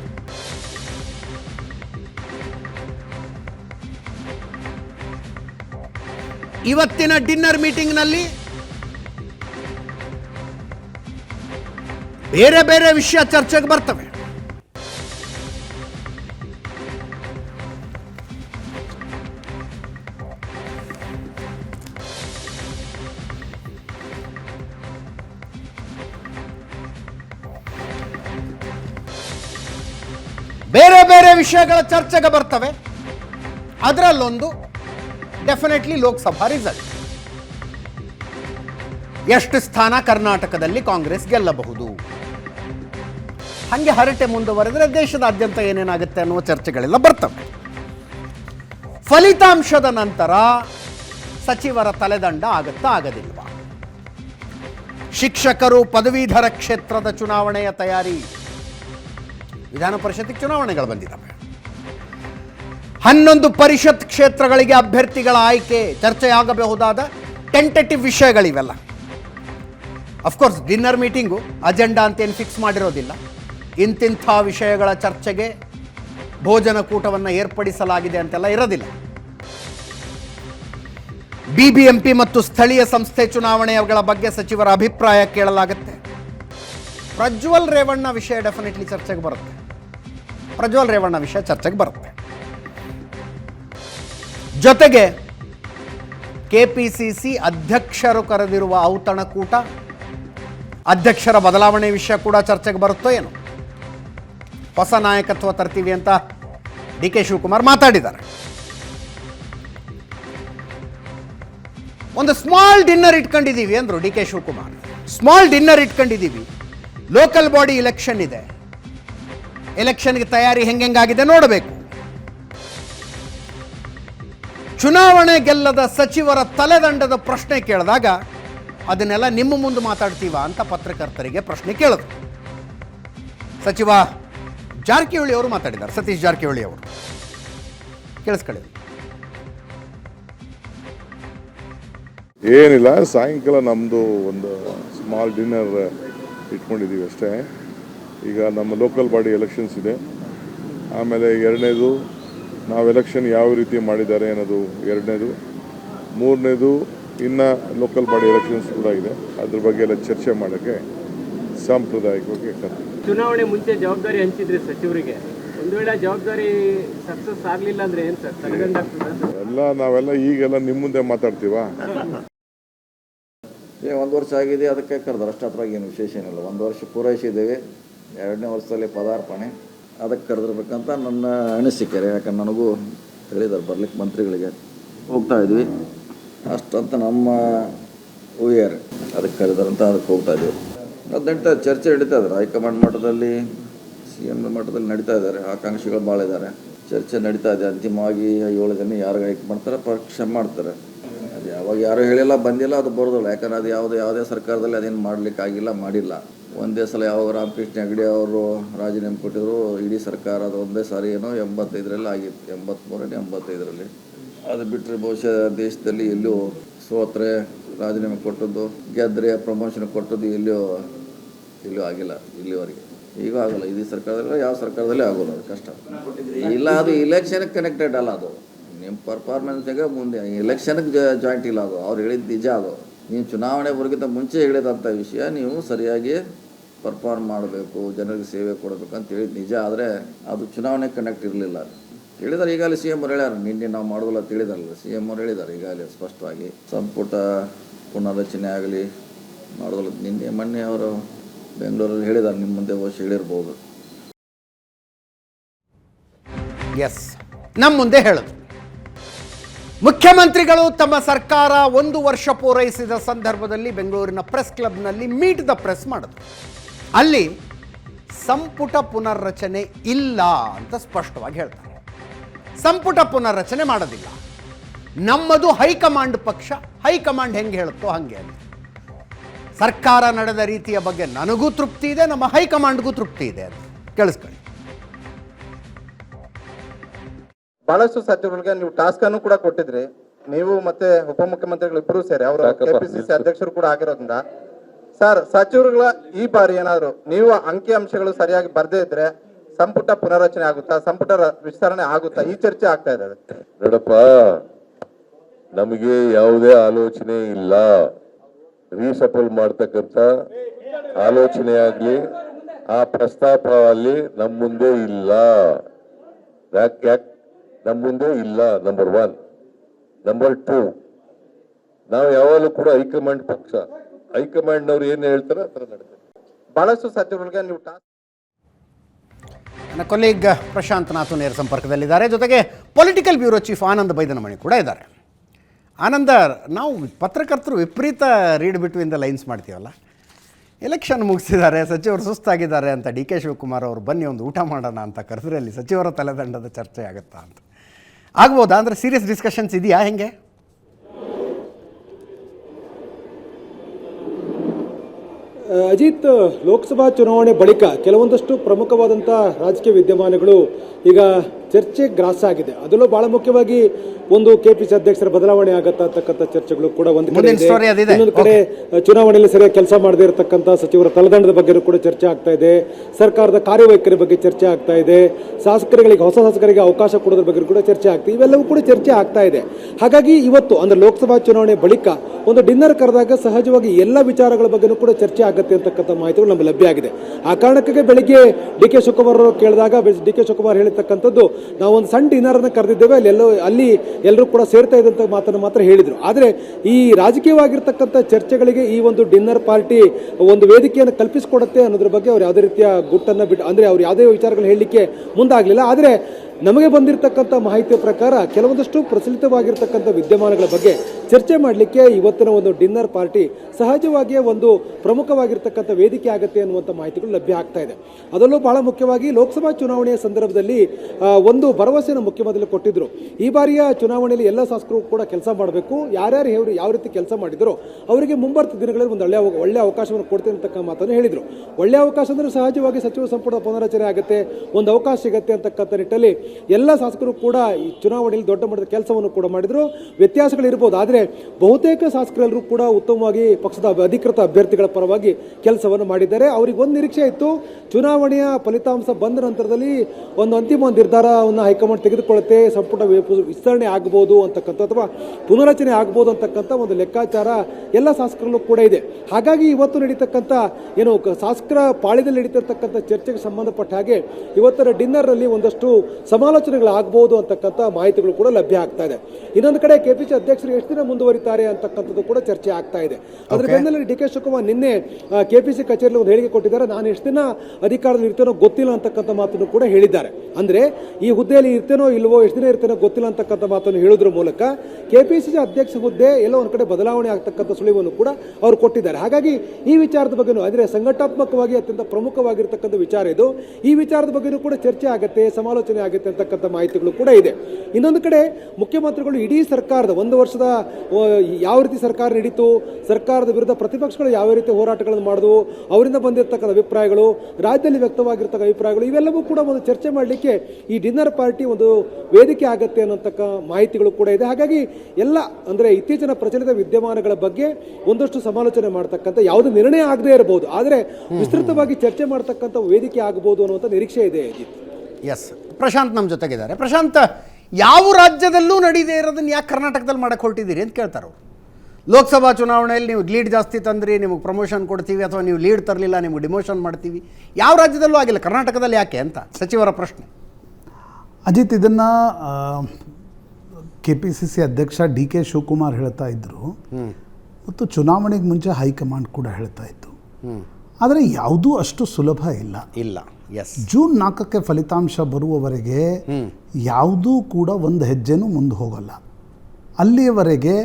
ಇವತ್ತಿನ ಡಿನ್ನರ್ ಮೀಟಿಂಗ್ನಲ್ಲಿ ಬೇರೆ ಬೇರೆ ವಿಷಯ ಚರ್ಚೆಗೆ ಬರ್ತವೆ. ವಿಷಯಗಳ ಚರ್ಚೆಗೆ ಬರ್ತವೆ. ಅದರಲ್ಲೊಂದು ಡೆಫಿನೆಟ್ಲಿ ಲೋಕಸಭಾ ರಿಸಲ್ಟ್ ಎಷ್ಟು ಸ್ಥಾನ ಕರ್ನಾಟಕದಲ್ಲಿ ಕಾಂಗ್ರೆಸ್ ಗೆಲ್ಲಬಹುದು? ಹಾಗೆ ಹರಟೆ ಮುಂದುವರೆದ್ರೆ ದೇಶದಾದ್ಯಂತ ಏನೇನಾಗುತ್ತೆ ಅನ್ನುವ ಚರ್ಚೆಗಳೆಲ್ಲ ಬರ್ತವೆ. ಫಲಿತಾಂಶದ ನಂತರ ಸಚಿವರ ತಲೆದಂಡ ಆಗುತ್ತಾ ಆಗದಿಲ್ವಾ? ಶಿಕ್ಷಕರು ಪದವೀಧರ ಕ್ಷೇತ್ರದ ಚುನಾವಣೆಯ ತಯಾರಿ. ವಿಧಾನ ಪರಿಷತ್ತಿಗೆ ಚುನಾವಣೆಗಳು ಬಂದಿದ್ದಾವೆ. ಹನ್ನೊಂದು ಪರಿಷತ್ ಕ್ಷೇತ್ರಗಳಿಗೆ ಅಭ್ಯರ್ಥಿಗಳ ಆಯ್ಕೆ ಚರ್ಚೆಯಾಗಬಹುದಾದ tentative ವಿಷಯಗಳಿವೆಲ್ಲ. Of course dinner meeting agenda ಅಂತೇನು ಫಿಕ್ಸ್ ಮಾಡಿರೋದಿಲ್ಲ. ಇಂತಿಂಥ ವಿಷಯಗಳ ಚರ್ಚೆಗೆ ಭೋಜನ ಕೂಟವನ್ನು ಏರ್ಪಡಿಸಲಾಗಿದೆ ಅಂತೆಲ್ಲ ಇರೋದಿಲ್ಲ. ಬಿಬಿಎಂಪಿ ಮತ್ತು ಸ್ಥಳೀಯ ಸಂಸ್ಥೆ ಚುನಾವಣೆಗಳ ಬಗ್ಗೆ ಸಚಿವರ ಅಭಿಪ್ರಾಯ ಕೇಳಲಾಗುತ್ತೆ. ಪ್ರಜ್ವಲ್ ರೇವಣ್ಣ ವಿಷಯ ಡೆಫಿನೆಟ್ಲಿ ಚರ್ಚೆಗೆ ಬರುತ್ತೆ. ಪ್ರಜ್ವಲ್ ರೇವಣ್ಣ ವಿಷಯ ಚರ್ಚೆಗೆ ಬರುತ್ತೆ. ಜೊತೆಗೆ ಕೆಪಿಸಿಸಿ ಅಧ್ಯಕ್ಷರು ಕರೆದಿರುವ ಔತಣಕೂಟ ಅಧ್ಯಕ್ಷರ ಬದಲಾವಣೆ ವಿಷಯ ಕೂಡ ಚರ್ಚೆಗೆ ಬರುತ್ತೋ ಏನೋ? ಹೊಸ ನಾಯಕತ್ವ ತರ್ತೀವಿ ಅಂತ ಡಿ ಕೆ ಶಿವಕುಮಾರ್ ಮಾತಾಡಿದ್ದಾರೆ. ಒಂದು ಸ್ಮಾಲ್ ಡಿನ್ನರ್ ಇಟ್ಕೊಂಡಿದ್ದೀವಿ ಅಂದರು D K Shivakumar. Small dinner ಇಟ್ಕೊಂಡಿದ್ದೀವಿ. ಲೋಕಲ್ ಬಾಡಿ ಇಲೆಕ್ಷನ್ ಇದೆ. ಎಲೆಕ್ಷನ್ಗೆ ತಯಾರಿ ಹೆಂಗೆಂಗಾಗಿದೆ ನೋಡಬೇಕು. ಚುನಾವಣೆ ಗೆಲ್ಲದ ಸಚಿವರ ತಲೆದಂಡದ ಪ್ರಶ್ನೆ ಕೇಳಿದಾಗ, ಅದನ್ನೆಲ್ಲ ನಿಮ್ಮ ಮುಂದೆ ಮಾತಾಡ್ತೀವ ಅಂತ ಪತ್ರಕರ್ತರಿಗೆ ಪ್ರಶ್ನೆ ಕೇಳಿದ್ರು. ಸಚಿವ ಜಾರಕಿಹೊಳಿ ಅವರು ಮಾತಾಡಿದ್ದಾರೆ, ಸತೀಶ್ ಜಾರಕಿಹೊಳಿ ಅವರು. ಕೇಳಿಸ್ಕೊಳ್ಳಿ. ಏನಿಲ್ಲ, ಸಾಯಂಕಾಲ ನಮ್ಮದು ಒಂದು ಸ್ಮಾಲ್ ಡಿನ್ನರ್ ಇಟ್ಕೊಂಡಿದ್ದೀವಿ ಅಷ್ಟೇ. ಈಗ ನಮ್ಮ ಲೋಕಲ್ ಬಾಡಿ ಎಲೆಕ್ಷನ್ಸ್ ಇದೆ. ಆಮೇಲೆ ಎರಡನೇದು ನಾವು ಎಲೆಕ್ಷನ್ ಯಾವ ರೀತಿ ಮಾಡಿದ್ದಾರೆ ಅನ್ನೋದು ಎರಡನೇದು. ಮೂರನೇದು ಇನ್ನು ಲೋಕಲ್ ಬಾಡಿ ಎಲೆಕ್ಷನ್ಸ್ ಕೂಡ ಇದೆ. ಅದ್ರ ಬಗ್ಗೆ ಎಲ್ಲ ಚರ್ಚೆ ಮಾಡೋಕ್ಕೆ ಸಾಂಪ್ರದಾಯಿಕವಾಗಿ ಕರ್ತೀವಿ ಚುನಾವಣೆ ಮುಂಚೆ ಜವಾಬ್ದಾರಿ ಹಂಚಿದ್ರಿ ಸಚಿವರಿಗೆ. ಒಂದು ವೇಳೆ ಜವಾಬ್ದಾರಿ ಸಕ್ಸಸ್ ಆಗಲಿಲ್ಲ ಅಂದ್ರೆ ಏನು ಸರ್? ಎಲ್ಲ ನಾವೆಲ್ಲ ಈಗೆಲ್ಲ ನಿಮ್ಮ ಮುಂದೆ ಮಾತಾಡ್ತೀವಾ? ಏ ಒಂದು ವರ್ಷ ಆಗಿದೆ ಅದಕ್ಕೆ ಕರೆದ್ರು ಅಷ್ಟೊತ್ತರಾಗ ಏನು ವಿಶೇಷ ಏನಿಲ್ಲ. ಒಂದು ವರ್ಷ ಪೂರೈಸಿದ್ದೇವೆ. ಎರಡನೇ ವರ್ಷದಲ್ಲಿ ಪದಾರ್ಪಣೆ. ಅದಕ್ಕೆ ಕರೆದಿರ್ಬೇಕಂತ ನನ್ನ ಅನಿಸಿಕೆ ರೀ. ಯಾಕಂದ್ರೆ ನನಗೂ ಹೇಳಿದ್ದಾರೆ ಬರ್ಲಿಕ್ಕೆ ಮಂತ್ರಿಗಳಿಗೆ ಹೋಗ್ತಾ ಇದ್ವಿ. ಅಷ್ಟಂತ ನಮ್ಮ ಊಯರ್ ಅದಕ್ಕೆ ಕರೆದಾರಂತ ಅದಕ್ಕೆ ಹೋಗ್ತಾ ಇದ್ವಿ. ಅದು ನಡೀತಾ ಚರ್ಚೆ ನಡೀತಾ ಇದ್ದಾರೆ ಹೈಕಮಾಂಡ್ ಮಟ್ಟದಲ್ಲಿ ಸಿ ಎಂ ಮಟ್ಟದಲ್ಲಿ ನಡೀತಾ ಇದ್ದಾರೆ. ಆಕಾಂಕ್ಷಿಗಳು ಭಾಳ ಇದ್ದಾರೆ. ಚರ್ಚೆ ನಡೀತಾ ಇದೆ. ಅಂತಿಮವಾಗಿ ಏಳು ಜನ ಯಾರಿಗೆ ಆಯ್ಕೆ ಮಾಡ್ತಾರೆ ಪರೀಕ್ಷೆ ಮಾಡ್ತಾರೆ. ಅದು ಯಾರೂ ಹೇಳಿಲ್ಲ, ಬಂದಿಲ್ಲ, ಅದು ಬರೋದಿಲ್ಲ. ಯಾಕಂದ್ರೆ ಅದು ಯಾವುದೇ ಯಾವುದೇ ಸರ್ಕಾರದಲ್ಲಿ ಅದೇನು ಮಾಡ್ಲಿಕ್ಕೆ ಆಗಿಲ್ಲ ಮಾಡಿಲ್ಲ. ಒಂದೇ ಸಲ ಯಾವಾಗ ರಾಮಕೃಷ್ಣ ಹೆಗಡೆ ಅವರು ರಾಜೀನಾಮೆ ಕೊಟ್ಟಿದ್ರು, ಇಡೀ ಸರ್ಕಾರ ಅದು ಒಂದೇ ಸಾರಿ ಏನೋ ಎಂಬತ್ತೈದರಲ್ಲಿ ಆಗಿತ್ತು. ಎಂಬತ್ತ್ಮೂರನೇ ಎಂಬತ್ತೈದರಲ್ಲಿ. ಅದು ಬಿಟ್ಟರೆ ಬಹುಶಃ ದೇಶದಲ್ಲಿ ಎಲ್ಲೂ ಸೋತ್ರೆ, ರಾಜೀನಾಮೆ ಕೊಟ್ಟದ್ದು ಗೆದ್ದರೆ ಪ್ರಮೋಷನ್ ಕೊಟ್ಟದ್ದು ಎಲ್ಲೂ ಎಲ್ಲೂ ಆಗಿಲ್ಲ ಇಲ್ಲಿವರೆಗೆ. ಈಗ ಆಗಲ್ಲ. ಇಡೀ ಸರ್ಕಾರದಲ್ಲಿ, ಯಾವ ಸರ್ಕಾರದಲ್ಲಿ ಆಗೋಲ್ಲ ಅದು ಕಷ್ಟ. ಇಲ್ಲ, ಅದು ಇಲೆಕ್ಷನ್ಗೆ ಕನೆಕ್ಟೆಡ್ ಅಲ್ಲ ಅದು. ನಿಮ್ಮ ಪರ್ಫಾರ್ಮೆನ್ಸ್ಗೆ ಮುಂದೆ ಎಲೆಕ್ಷನ್ಗೆ ಜಾಯಿಂಟ್ ಇಲ್ಲ ಅದು. ಅವ್ರು ಹೇಳಿದ ನಿಜ ಅದು. ನೀವು ಚುನಾವಣೆ ಬರೋಕ್ಕಿಂತ ಮುಂಚೆ ಹೇಳಿದಂಥ ವಿಷಯ, ನೀವು ಸರಿಯಾಗಿ ಪರ್ಫಾರ್ಮ್ ಮಾಡಬೇಕು, ಜನರಿಗೆ ಸೇವೆ ಕೊಡಬೇಕು ಅಂತ ಹೇಳಿದ ನಿಜ ಆದರೆ ಅದು ಚುನಾವಣೆ ಕನೆಕ್ಟ್ ಇರಲಿಲ್ಲ. ಹೇಳಿದಾರೆ ಈಗಾಗಲೇ ಸಿ ಎಂ ಅವ್ರು ಹೇಳ್ಯಾರ. ನಿನ್ನೆ ನಾವು ಮಾಡೋದಿಲ್ಲ ತಿಳಿದಾರಲ್ಲ ಸಿ ಎಂ ಅವ್ರು ಹೇಳಿದ್ದಾರೆ ಈಗಾಗಲೇ ಸ್ಪಷ್ಟವಾಗಿ. ಸಂಪುಟ ಪುನರ್ರಚನೆ ಆಗಲಿ ಮಾಡೋದಿಲ್ಲ ನಿನ್ನೆ ಮೊನ್ನೆ ಅವರು ಬೆಂಗಳೂರಲ್ಲಿ ಹೇಳಿದ್ದಾರೆ ನಿಮ್ಮ ಮುಂದೆ ಬಹುಶಃ ಹೇಳಿರ್ಬೋದು. ಎಸ್ ನಮ್ಮ ಮುಂದೆ ಹೇಳೋದು ಮುಖ್ಯಮಂತ್ರಿಗಳು ತಮ್ಮ ಸರ್ಕಾರ ಒಂದು ವರ್ಷ ಪೂರೈಸಿದ ಸಂದರ್ಭದಲ್ಲಿ ಬೆಂಗಳೂರಿನ ಪ್ರೆಸ್ ಕ್ಲಬ್ನಲ್ಲಿ ಮೀಟ್ ದ ಪ್ರೆಸ್ ಮಾಡಿದ್ರು. ಅಲ್ಲಿ ಸಂಪುಟ ಪುನರ್ರಚನೆ ಇಲ್ಲ ಅಂತ ಸ್ಪಷ್ಟವಾಗಿ ಹೇಳ್ತಾರೆ. ಸಂಪುಟ ಪುನರ್ರಚನೆ ಮಾಡೋದಿಲ್ಲ. ನಮ್ಮದು ಹೈಕಮಾಂಡ್ ಪಕ್ಷ, ಹೈಕಮಾಂಡ್ ಹೆಂಗೆ ಹೇಳುತ್ತೋ ಹಾಗೆ ಸರ್ಕಾರ ನಡೆದ ರೀತಿಯ ಬಗ್ಗೆ ನನಗೂ ತೃಪ್ತಿ ಇದೆ, ನಮ್ಮ ಹೈಕಮಾಂಡ್ಗೂ ತೃಪ್ತಿ ಇದೆ ಅಂತ. ಕೇಳಿಸ್ಕೊಳ್ಳಿ. ಬಹಳಷ್ಟು ಸಚಿವರಿಗೆ ನೀವು ಟಾಸ್ಕ್ ಅನ್ನು ಕೂಡ ಕೊಟ್ಟಿದ್ರಿ. ನೀವು ಮತ್ತೆ ಉಪಮುಖ್ಯಮಂತ್ರಿಗಳು ಇಬ್ಬರು ಸೇರಿ ಅವರು ಕೆಪಿಸಿಸಿ ಅಧ್ಯಕ್ಷರು ಕೂಡ ಆಗಿರೋದ್ರಿಂದ. ಸರ್ ಸಚಿವರುಗಳ ಈ ಬಾರಿ ಏನಾದ್ರು ನೀವು ಅಂಕಿ ಅಂಶಗಳು ಸರಿಯಾಗಿ ಬರ್ದೇ ಇದ್ರೆ ಸಂಪುಟ ಪುನರಚನೆ ಆಗುತ್ತಾ? ಸಂಪುಟ ವಿಸ್ತರಣೆ ಆಗುತ್ತಾ? ಈ ಚರ್ಚೆ ಆಗ್ತಾ ಇದೆ ನೋಡಪ್ಪ ನಮಗೆ ಯಾವುದೇ ಆಲೋಚನೆ ಇಲ್ಲ. ರೀಸಫಲ್ ಮಾಡ್ತಕ್ಕಂತ ಆಲೋಚನೆ ಆಗ್ಲಿ ಆ ಪ್ರಸ್ತಾಪ ಅಲ್ಲಿ ನಮ್ಮ ಮುಂದೆ ಇಲ್ಲ. ಯಾಕೆ ನಮ್ಮ ಮುಂದೆ ಇಲ್ಲ ನಂಬರ್ ಒನ್ ನಂಬರ್ ಟೂ ನಾವು ಯಾವಾಗಲೂ ಕೂಡ ಹೈಕಮಾಂಡ್ ಪಕ್ಷ. ಹೈಕಮಾಂಡ್ನವ್ರು ಏನು ಹೇಳ್ತಾರೆ ಆ ಥರ ನಡ್ತಾರೆ ಬಹಳಷ್ಟು ಸಚಿವರಿಗೆ ನೀವು ಟಾಸ್ಕ್ ನನ್ನ ಕೊಲೀಗ್ ಪ್ರಶಾಂತ್ ನಾಥು ನೇರ ಸಂಪರ್ಕದಲ್ಲಿದ್ದಾರೆ. ಜೊತೆಗೆ political bureau chief Anand Baidanamani ಕೂಡ ಇದ್ದಾರೆ. ಆನಂದ ನಾವು ಪತ್ರಕರ್ತರು ವಿಪರೀತ ರೀಡ್ ಬಿಟ್ಟು ಇಂದ ಲೈನ್ಸ್ ಮಾಡ್ತೀವಲ್ಲ? ಎಲೆಕ್ಷನ್ ಮುಗಿಸಿದ್ದಾರೆ ಸಚಿವರು ಸುಸ್ತಾಗಿದ್ದಾರೆ ಅಂತ ಡಿ ಕೆ ಶಿವಕುಮಾರ್ ಅವರು ಬನ್ನಿ ಒಂದು ಊಟ ಮಾಡೋಣ ಅಂತ ಕರೆದ್ರೆ ಅಲ್ಲಿ ಸಚಿವರ ತಲೆದಂಡದ ಚರ್ಚೆ ಆಗುತ್ತಾ ಅಂತ. ಆಗ್ಬೋದಾ ಅಂದರೆ ಸೀರಿಯಸ್ ಡಿಸ್ಕಷನ್ಸ್ ಇದೆಯಾ ಹೆಂಗೆ ಅಜಿತ್ ಲೋಕಸಭಾ ಚುನಾವಣೆ ಬಳಿಕ ಕೆಲವೊಂದಷ್ಟು ಪ್ರಮುಖವಾದಂಥ ರಾಜಕೀಯ ವಿದ್ಯಮಾನಗಳು ಈಗ ಚರ್ಚೆ ಗ್ರಾಸ ಆಗಿದೆ. ಅದರಲ್ಲೂ ಬಹಳ ಮುಖ್ಯವಾಗಿ ಒಂದು ಕೆಪಿಸಿ ಅಧ್ಯಕ್ಷರ ಬದಲಾವಣೆ ಆಗತ್ತಾ ಅಂತಕ್ಕಂಥ ಚರ್ಚೆಗಳು ಕೂಡ ಒಂದು ಕಡೆ. ಇನ್ನೊಂದು ಕಡೆ ಚುನಾವಣೆಯಲ್ಲಿ ಸರಿಯಾಗಿ ಕೆಲಸ ಮಾಡದೇ ಇರತಕ್ಕಂಥ ಸಚಿವರ ತಲೆದಂಡದ ಬಗ್ಗೆ ಕೂಡ ಚರ್ಚೆ ಆಗ್ತಾ ಇದೆ. ಸರ್ಕಾರದ ಕಾರ್ಯವೈಖರಿ ಬಗ್ಗೆ ಚರ್ಚೆ ಆಗ್ತಾ ಇದೆ. ಶಾಸಕರುಗಳಿಗೆ ಹೊಸ ಶಾಸಕರಿಗೆ ಅವಕಾಶ ಕೊಡೋದ್ರ ಬಗ್ಗೆ ಕೂಡ ಚರ್ಚೆ ಆಗ್ತಾ ಇವೆಲ್ಲವೂ ಕೂಡ ಚರ್ಚೆ ಆಗ್ತಾ ಇದೆ. ಹಾಗಾಗಿ ಇವತ್ತು ಅಂದ್ರೆ ಲೋಕಸಭಾ ಚುನಾವಣೆ ಬಳಿಕ ಒಂದು ಡಿನ್ನರ್ ಕರೆದಾಗ ಸಹಜವಾಗಿ ಎಲ್ಲ ವಿಚಾರಗಳ ಬಗ್ಗೆನೂ ಕೂಡ ಚರ್ಚೆ ಆಗುತ್ತೆ ಅಂತಕ್ಕಂಥ ಮಾಹಿತಿಗಳು ನಮಗೆ ಲಭ್ಯ ಆಗಿದೆ. ಆ ಕಾರಣಕ್ಕಾಗಿ ಬೆಳಿಗ್ಗೆ ಡಿ ಕೆ ಶಿವಕುಮಾರ್ ಅವರು ಕೇಳಿದಾಗ, ಡಿ ಕೆ ಶಿವಕುಮಾರ್ ಹೇಳಿರ್ತಕ್ಕಂಥದ್ದು, ನಾವು ಒಂದು ಸಣ್ಣ ಡಿನ್ನರನ್ನು ಕರೆದಿದ್ದೇವೆ, ಅಲ್ಲಿ ಎಲ್ಲೋ ಅಲ್ಲಿ ಎಲ್ಲರೂ ಕೂಡ ಸೇರ್ತಾ ಇದ್ದಂಥ ಮಾತನ್ನು ಮಾತ್ರ ಹೇಳಿದರು. ಆದರೆ ಈ ರಾಜಕೀಯವಾಗಿರ್ತಕ್ಕಂಥ ಚರ್ಚೆಗಳಿಗೆ ಈ ಒಂದು ಡಿನ್ನರ್ ಪಾರ್ಟಿ ಒಂದು ವೇದಿಕೆಯನ್ನು ಕಲ್ಪಿಸಿಕೊಡುತ್ತೆ ಅನ್ನೋದ್ರ ಬಗ್ಗೆ ಅವ್ರು ಯಾವುದೇ ರೀತಿಯ ಗುಟ್ಟನ್ನು ಬಿಟ್ಟು ಅಂದರೆ ಅವ್ರು ಯಾವುದೇ ವಿಚಾರಗಳು ಹೇಳಲಿಕ್ಕೆ ಮುಂದಾಗಲಿಲ್ಲ. ಆದರೆ ನಮಗೆ ಬಂದಿರತಕ್ಕಂಥ ಮಾಹಿತಿಯ ಪ್ರಕಾರ ಕೆಲವೊಂದಷ್ಟು ಪ್ರಚಲಿತವಾಗಿರ್ತಕ್ಕಂಥ ವಿದ್ಯಮಾನಗಳ ಬಗ್ಗೆ ಚರ್ಚೆ ಮಾಡಲಿಕ್ಕೆ ಇವತ್ತಿನ ಒಂದು ಡಿನ್ನರ್ ಪಾರ್ಟಿ ಸಹಜವಾಗಿಯೇ ಒಂದು ಪ್ರಮುಖವಾಗಿರ್ತಕ್ಕಂಥ ವೇದಿಕೆ ಆಗುತ್ತೆ ಅನ್ನುವಂಥ ಮಾಹಿತಿಗಳು ಲಭ್ಯ ಆಗ್ತಾ ಇದೆ. ಅದರಲ್ಲೂ ಬಹಳ ಮುಖ್ಯವಾಗಿ ಲೋಕಸಭಾ ಚುನಾವಣೆಯ ಸಂದರ್ಭದಲ್ಲಿ ಒಂದು ಭರವಸೆಯನ್ನು ಮುಖ್ಯಮಂತ್ರಿ ಕೊಟ್ಟಿದ್ದರು ಈ ಬಾರಿಯ ಚುನಾವಣೆಯಲ್ಲಿ ಎಲ್ಲ ಶಾಸಕರು ಕೂಡ ಕೆಲಸ ಮಾಡಬೇಕು. ಯಾರ್ಯಾರು ಹೇಳಿ ಯಾವ ರೀತಿ ಕೆಲಸ ಮಾಡಿದರೋ ಅವರಿಗೆ ಮುಂಬರ್ತ ದಿನಗಳಲ್ಲಿ ಒಂದು ಒಳ್ಳೆಯ ಒಳ್ಳೆಯ ಅವಕಾಶವನ್ನು ಕೊಡ್ತೇನೆ ಅಂತಕ್ಕ ಮಾತನ್ನು ಹೇಳಿದರು. ಒಳ್ಳೆಯ ಅವಕಾಶ ಅಂದರೆ ಸಹಜವಾಗಿ ಸಚಿವ ಸಂಪುಟ ಪುನರಚನೆ ಆಗುತ್ತೆ, ಒಂದು ಅವಕಾಶ ಸಿಗುತ್ತೆ ಅಂತಕ್ಕಂಥ ನಿಟ್ಟಲ್ಲಿ ಎಲ್ಲ ಶಾಸಕರು ಕೂಡ ಈ ಚುನಾವಣೆಯಲ್ಲಿ ದೊಡ್ಡ ಮಟ್ಟದ ಕೆಲಸವನ್ನು ಕೂಡ ಮಾಡಿದ್ರು. ವ್ಯತ್ಯಾಸಗಳಿರ್ಬೋದು ಆದರೆ ಬಹುತೇಕ ಶಾಸಕರೆಲ್ಲರೂ ಕೂಡ ಉತ್ತಮವಾಗಿ ಪಕ್ಷದ ಅಧಿಕೃತ ಅಭ್ಯರ್ಥಿಗಳ ಪರವಾಗಿ ಕೆಲಸವನ್ನು ಮಾಡಿದ್ದಾರೆ. ಅವ್ರಿಗೆ ಒಂದು ನಿರೀಕ್ಷೆ ಇತ್ತು. ಚುನಾವಣೆಯ ಫಲಿತಾಂಶ ಬಂದ ನಂತರದಲ್ಲಿ ಒಂದು ಅಂತಿಮ ನಿರ್ಧಾರವನ್ನು ಹೈಕಮಾಂಡ್ ತೆಗೆದುಕೊಳ್ಳುತ್ತೆ. ಸಂಪುಟ ವಿಸ್ತರಣೆ ಆಗಬಹುದು ಅಂತಕ್ಕಂಥ ಅಥವಾ ಪುನರಚನೆ ಆಗಬಹುದು ಅಂತಕ್ಕಂಥ ಒಂದು ಲೆಕ್ಕಾಚಾರ ಎಲ್ಲ ಶಾಸಕರಲ್ಲೂ ಕೂಡ ಇದೆ. ಹಾಗಾಗಿ ಇವತ್ತು ನಡೀತಕ್ಕಂಥ ಏನು ಶಾಸಕರ ಪಾಳ್ಯದಲ್ಲಿ ನಡೀತಿರ್ತಕ್ಕಂಥ ಚರ್ಚೆಗೆ ಸಂಬಂಧಪಟ್ಟ ಹಾಗೆ ಇವತ್ತರ ಡಿನ್ನರ್ನಲ್ಲಿ ಒಂದಷ್ಟು ಸಮಾಲೋಚನೆಗಳಾಗಬಹುದು ಅಂತಕ್ಕಂಥ ಮಾಹಿತಿಗಳು ಕೂಡ ಲಭ್ಯ ಆಗ್ತಾ ಇದೆ. ಇನ್ನೊಂದು ಕಡೆ ಕೆಪಿಸಿ ಅಧ್ಯಕ್ಷರು ಎಷ್ಟು ದಿನ ಮುಂದುವರಿತಾರೆ ಅಂತಕ್ಕಂಥದ್ದು ಕೂಡ ಚರ್ಚೆ ಆಗ್ತಾ ಇದೆ. ಅದರ ಬೆನ್ನಲ್ಲೇ ಡಿ ಕೆ ಶಿವಕುಮಾರ್ ನಿನ್ನೆ ಕೆಪಿಸಿ ಕಚೇರಿಯಲ್ಲಿ ಒಂದು ಹೇಳಿಕೆ ಕೊಟ್ಟಿದ್ದಾರೆ. ನಾನು ಎಷ್ಟು ದಿನ ಅಧಿಕಾರದಲ್ಲಿ ಇರ್ತೇನೋ ಗೊತ್ತಿಲ್ಲ ಅಂತಕ್ಕಂಥ ಮಾತನ್ನು ಕೂಡ ಹೇಳಿದ್ದಾರೆ. ಅಂದ್ರೆ ಈ ಹುದ್ದೆಯಲ್ಲಿ ಇರ್ತೇನೋ ಇಲ್ಲವೋ ಎಷ್ಟು ದಿನ ಇರ್ತೇನೋ ಗೊತ್ತಿಲ್ಲ ಅಂತಕ್ಕಂಥ ಮಾತನ್ನು ಹೇಳೋದ್ರ ಮೂಲಕ ಕೆಪಿಸಿಸಿ ಅಧ್ಯಕ್ಷ ಹುದ್ದೆ ಎಲ್ಲೋ ಒಂದು ಕಡೆ ಬದಲಾವಣೆ ಆಗ್ತಕ್ಕಂಥ ಸುಳಿವನ್ನು ಕೂಡ ಅವರು ಕೊಟ್ಟಿದ್ದಾರೆ. ಹಾಗಾಗಿ ಈ ವಿಚಾರದ ಬಗ್ಗೆನೂ ಅಂದರೆ ಸಂಘಟನಾತ್ಮಕವಾಗಿ ಅತ್ಯಂತ ಪ್ರಮುಖವಾಗಿರ್ತಕ್ಕಂಥ ವಿಚಾರ ಇದು. ಈ ವಿಚಾರದ ಬಗ್ಗೆನೂ ಕೂಡ ಚರ್ಚೆ ಆಗುತ್ತೆ ಸಮಾಲೋಚನೆ ಆಗುತ್ತೆ ಅಂತಕ್ಕಂಥ ಮಾಹಿತಿಗಳು ಕೂಡ ಇದೆ. ಇನ್ನೊಂದು ಕಡೆ ಮುಖ್ಯಮಂತ್ರಿಗಳು ಇಡೀ ಸರ್ಕಾರದ ಒಂದು ವರ್ಷದ ಯಾವ ರೀತಿ ಸರ್ಕಾರ ನಡೀತು ಸರ್ಕಾರದ ವಿರುದ್ಧ ಪ್ರತಿಪಕ್ಷಗಳು ಯಾವ ರೀತಿ ಹೋರಾಟಗಳನ್ನು ಮಾಡಿದವು ಅವರಿಂದ ಬಂದಿರತಕ್ಕಂಥ ಅಭಿಪ್ರಾಯಗಳು ರಾಜ್ಯದಲ್ಲಿ ವ್ಯಕ್ತವಾಗಿರ್ತಕ್ಕ ಅಭಿಪ್ರಾಯಗಳು ಇವೆಲ್ಲವೂ ಕೂಡ ಒಂದು ಚರ್ಚೆ ಮಾಡಲಿಕ್ಕೆ ಈ ಡಿನ್ನರ್ ಪಾರ್ಟಿ ಒಂದು ವೇದಿಕೆ ಆಗತ್ತೆ ಅನ್ನೋತಕ್ಕ ಮಾಹಿತಿಗಳು ಕೂಡ ಇದೆ. ಹಾಗಾಗಿ ಎಲ್ಲ ಅಂದರೆ ಇತ್ತೀಚಿನ ಪ್ರಚಲಿತ ವಿದ್ಯಮಾನಗಳ ಬಗ್ಗೆ ಒಂದಷ್ಟು ಸಮಾಲೋಚನೆ ಮಾಡ್ತಕ್ಕಂಥ ಯಾವುದೇ ನಿರ್ಣಯ ಆಗದೇ ಇರಬಹುದು. ಆದರೆ ವಿಸ್ತೃತವಾಗಿ ಚರ್ಚೆ ಮಾಡ್ತಕ್ಕಂಥ ವೇದಿಕೆ ಆಗಬಹುದು ಅನ್ನುವಂಥ ನಿರೀಕ್ಷೆ ಇದೆ. ಎಸ್ ಪ್ರಶಾಂತ್ ನಮ್ಮ ಜೊತೆಗಿದ್ದಾರೆ. ಪ್ರಶಾಂತ್ ಯಾವ ರಾಜ್ಯದಲ್ಲೂ ನಡೀದೇ ಇರೋದನ್ನು ಯಾಕೆ ಕರ್ನಾಟಕದಲ್ಲಿ ಮಾಡಕ್ಕೆ ಹೊರಟಿದ್ದೀರಿ ಅಂತ ಕೇಳ್ತಾರೆ ಅವರು. ಲೋಕಸಭಾ ಚುನಾವಣೆಯಲ್ಲಿ ನೀವು ಲೀಡ್ ಜಾಸ್ತಿ ತಂದ್ರಿ ನಿಮಗೆ ಪ್ರಮೋಷನ್ ಕೊಡ್ತೀವಿ ಅಥವಾ ನೀವು ಲೀಡ್ ತರಲಿಲ್ಲ ನಿಮಗೆ ಡಿಮೋಷನ್ ಮಾಡ್ತೀವಿ. ಯಾವ ರಾಜ್ಯದಲ್ಲೂ ಆಗಿಲ್ಲ ಕರ್ನಾಟಕದಲ್ಲಿ ಯಾಕೆ ಅಂತ ಸಚಿವರ ಪ್ರಶ್ನೆ. ಅಜಿತ್ ಇದನ್ನು ಕೆ ಪಿ ಸಿ ಸಿ ಅಧ್ಯಕ್ಷ ಡಿ ಕೆ ಶಿವಕುಮಾರ್ ಹೇಳ್ತಾ ಇದ್ದರು ಮತ್ತು ಚುನಾವಣೆಗೆ ಮುಂಚೆ ಹೈಕಮಾಂಡ್ ಕೂಡ ಹೇಳ್ತಾ ಇತ್ತು. ಆದರೆ ಯಾವುದೂ ಅಷ್ಟು ಸುಲಭ ಇಲ್ಲ. ಇಲ್ಲ. ಜೂನ್ ನಾಲ್ಕಕ್ಕೆ ಫಲಿತಾಂಶ ಬರುವವರೆಗೆ ಯಾವುದೂ ಕೂಡ ಒಂದು ಹೆಜ್ಜೆನೂ ಮುಂದೆ ಹೋಗಲ್ಲ. ಅಲ್ಲಿಯವರೆಗೆ